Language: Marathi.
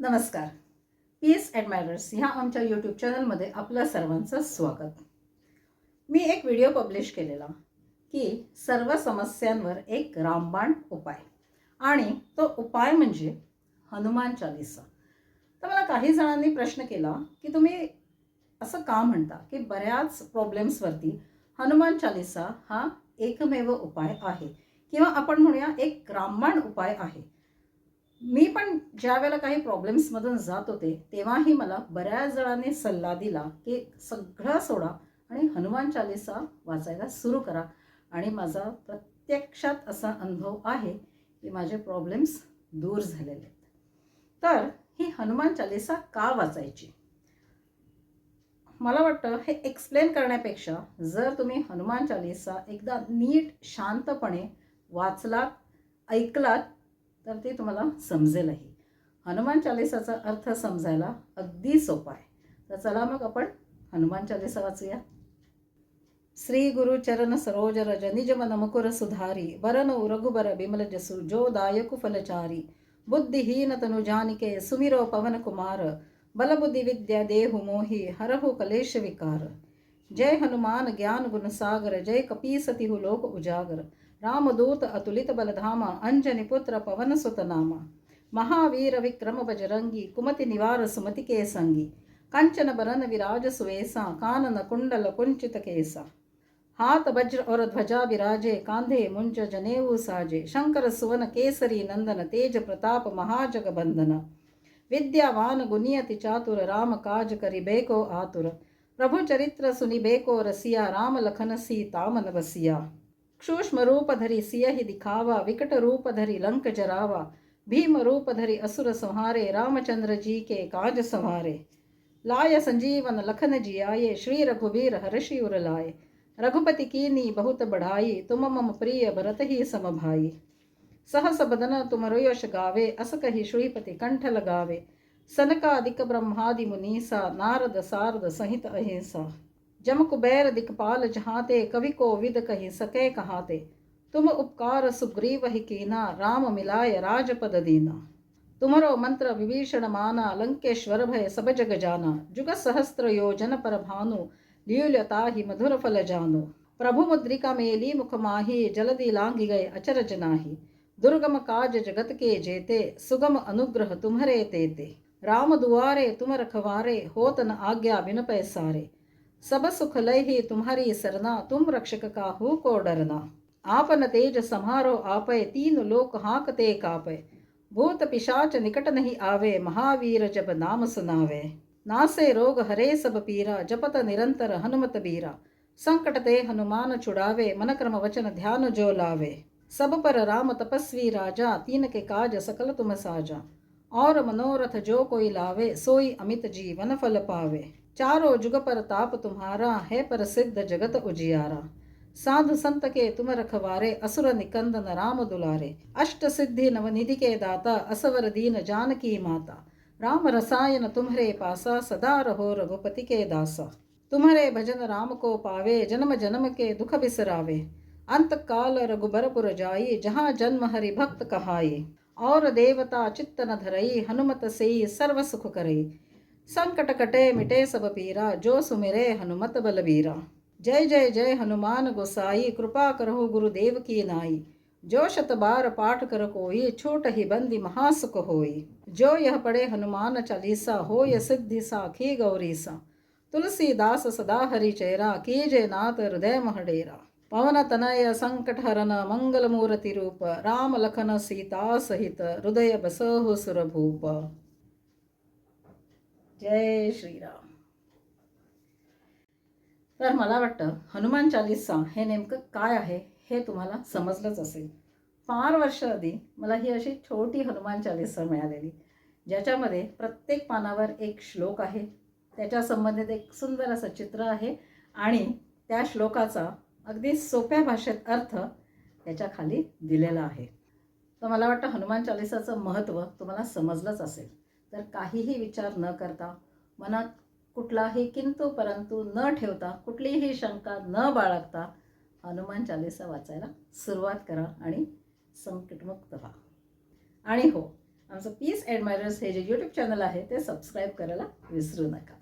नमस्कार. पीस ॲडमायरर्स ह्या आमच्या यूट्यूब चॅनलमध्ये आपल्या सर्वांचं स्वागत. मी एक व्हिडिओ पब्लिश केलेला की सर्व समस्यांवर एक रामबाण उपाय. आणि तो उपाय म्हणजे हनुमान चालिसा. तर मला काही जणांनी प्रश्न केला की तुम्ही असं का म्हणता की बऱ्याच प्रॉब्लेम्सवरती हनुमान चालिसा हा एकमेव उपाय आहे? किंवा आपण म्हणूया एक रामबाण उपाय आहे. मी पण ज्या वेळेला काही प्रॉब्लेम्समधून जात होते तेव्हाही मला बऱ्याच जणांनी सल्ला दिला की सगळं सोडा आणि हनुमान चालिसा वाचायला सुरू करा. आणि माझा प्रत्यक्षात असा अनुभव आहे की माझे प्रॉब्लेम्स दूर झालेले. आहेत तर ही हनुमान चालिसा का वाचायची? मला वाटतं हे एक्सप्लेन करण्यापेक्षा जर तुम्ही हनुमान चालिसा एकदा नीट शांतपणे वाचलात ऐकलात तर ते तुम्हाला समजेलही हनुमान चालिसाचा अर्थ समजायला अगदी सोपा आहे. तर चला मग आपण हनुमान चालिसा वाचूया. श्री गुरु चरण सरोज रज निज मन मुकुर सुधारी बरन रघुबर बिमल जसु जो दायकु फलचारी. बुद्धिहीन तनु जानिके सुमिरो पवन कुमार बलबुद्धि विद्या देहु मोहि हरहु कलेश विकार. जय हनुमान ज्ञान गुण सागर जय कपी सतिहु लोक उजागर. ರಾಮದೂತ ಅತುಲಿತ ಬಲಧಾಮ, ಅಂಜನಿ ಪುತ್ರ ಪವನ ಸುತನಾಮ ಮಹಾವೀರ ವಿಕ್ರಮ ಭಜರಂಗಿ, ಕುಮತಿ ನಿವಾರ ಸುಮತಿ ಕೇಸಂಗಿ, ಕಂಚನ ಬರನ ವಿರಾಜ ಸುವೇಸ, ಕಾನನ ಕುಂಡಲ ಕುಂಚಿತ ಕೇಸ. ಹಾತ ವಜ್ರ ಒರ ಧ್ವಜಾ ವಿರಾಜೆ, ಕಾಂಧೆ ಮುಂಜ ಜನೇವು ಸಾಜೆ, ಶಂಕರ ಸುವನ ಕೇಸರಿ ನಂದನ ತೇಜ ಪ್ರತಾಪ ಮಹಾಜಗ ಬಂಧನ. ವಿದ್ಯಾವಾನ ಗುನಿಯತಿ ಚಾತುರ, ರಾಮ ಕಾಜ ಕರಿ ಬೇಕೋ ಆತುರ. ಪ್ರಭು ಚರಿತ್ರ ಸುನಿ ಬೇಕೋ ರಸಿಯ, ರಾಮ ಲಖನ ಸೀತಾಮನ ಬಸಿಯಾ ಸೂಕ್ಷ್ಮ ರೂಪಧರಿ ಸಿಯಹಿ ದಿಖಾವ ವಿಕಟ ರೂಪಧರಿ ಲಂಕ ಜರಾವ ಭೀಮ ರೂಪಧರಿ ಅಸುರ ಸಂಹಾರೆ ರಾಮಚಂದ್ರ ಜಿ ಕೆ ಕಾಜ ಸಂಹಾರೆ. ಲಾಯ ಸಂಜೀವನ ಲಖನ ಜಿಯಾಯೆ, ಶ್ರೀ ರಘುವೀರ ಹರಶಿಯುರ ಲಾಯ. ರಘುಪತಿ ಕೀನಿ ಬಹುತ ಬಢಾಯಿ ತುಮ ಮಮ ಪ್ರಿಯ ಭರತಹಿ ಸಮಭಾಯಿ ಸಹಸ ಬದನ ತುಮರು ಯಶ ಗಾವೆ ಅಸಕಹಿ ಶ್ರೀಪತಿ ಕಂಠ ಲಗಾವೆ ಸನಕಾಧಿಕ ಬ್ರಹ್ಮಾದಿ ಮುನೀಸ, ನಾರದ ಸಾರದ ಸಹಿತ ಅಹಿಂಸಾ. जम कुबेर दिखपाल जहाते कवि को विद कही सके कहाते। तुम उपकार सुग्रीव ही कीना राम मिलाय राजपद दीना। तुमरो मंत्र विभीषण माना लंकेश्वर भय सब जग जाना। जुग सहस्त्र योजन पर भानु लीलता ही मधुर फल जानो। प्रभु मुद्रिका मेली मुख माही जलदी लांघि गए अचरज नाही। दुर्गम काज जगत के जेते सुगम अनुग्रह तुम्हरे तेते। राम दुआरे तुम रखवारे होतन आज्ञा बिन पैसारे। सब सुख लय ही तुम्हारी सरना तुम रक्षक काहू को डरना आपन तेज समारो आपय तीन लोक हाकते कापय भूत पिशाच निकट नहीं आवे महावीर जब नाम सुनावे नासे रोग हरे सब पीरा जपत निरंतर हनुमत बीरा संकट ते हनुमान छुड़ावे मन क्रम वचन ध्यान जो लावे सब पर राम तपस्वी राजा तीन के काज सकल तुम साजा और मनोरथ जो कोई लावे सोई अमित जीवन फल पावे चारों जुग पर ताप तुम्हारा है प्रसिद्ध जगत उजियारा साधु संत के तुम रखवारे असुर निकंदन राम दुलारे अष्ट सिद्धि नवनिधि के दाता असवर दीन जानकी माता राम रसायन तुम्हरे पासा सदा रहो रघुपति के दासा तुम्हारे भजन राम को पावे जन्म जन्म के दुख बिसरावे अंत काल रघुबरपुर जाई जहाँ जन्म हरि भक्त कहाई और देवता चित्त न धरई हनुमत से सर्व सुख करई संकट कटे मिटे सब पीरा जो सुमिरे हनुमत बलबीरा जय जय जय हनुमान गोसाई कृपा करहु गुरुदेव की नाई जो शत बार पाठ कर कोई छूट ही बंदी महासुख होई जो यह पढ़े हनुमान चालीसा हो य सिद्धि साखी गौरीसा तुलसीदास सदा हरि चेरा कीजे नाथ हृदय महडेरा पवन तनय संकट हरन मंगल मूर्ति रूप राम लखन सीता सहित हृदय बसहु सुरभूप जय श्रीराम. तर मला वाटतं हनुमान चालीसा हे नेमकं काय आहे हे तुम्हाला समजलंच असेल. फार वर्ष आधी मला ही अशी छोटी हनुमान चालीसा मिळालेली ज्याच्यामध्ये प्रत्येक पानावर एक श्लोक आहे त्याच्या संबंधित एक सुंदर असं चित्र आहे आणि त्या श्लोकाचा अगदी सोप्या भाषेत अर्थ त्याच्याखाली दिलेला आहे. तर मला वाटतं हनुमान चालिसाचं महत्त्व तुम्हाला समजलंच असेल. तर काहीही विचार न करता मनात कुठलाही किंतु परंतु न ठेवता कुठलीही शंका न बाळगता हनुमान चालिसा वाचायला सुरुवात करा आणि संकटमुक्त व्हा. आणि हो आमचं पीस ॲडमायरर्स हे जे यूट्यूब चॅनल आहे ते सबस्क्राईब करायला विसरू नका.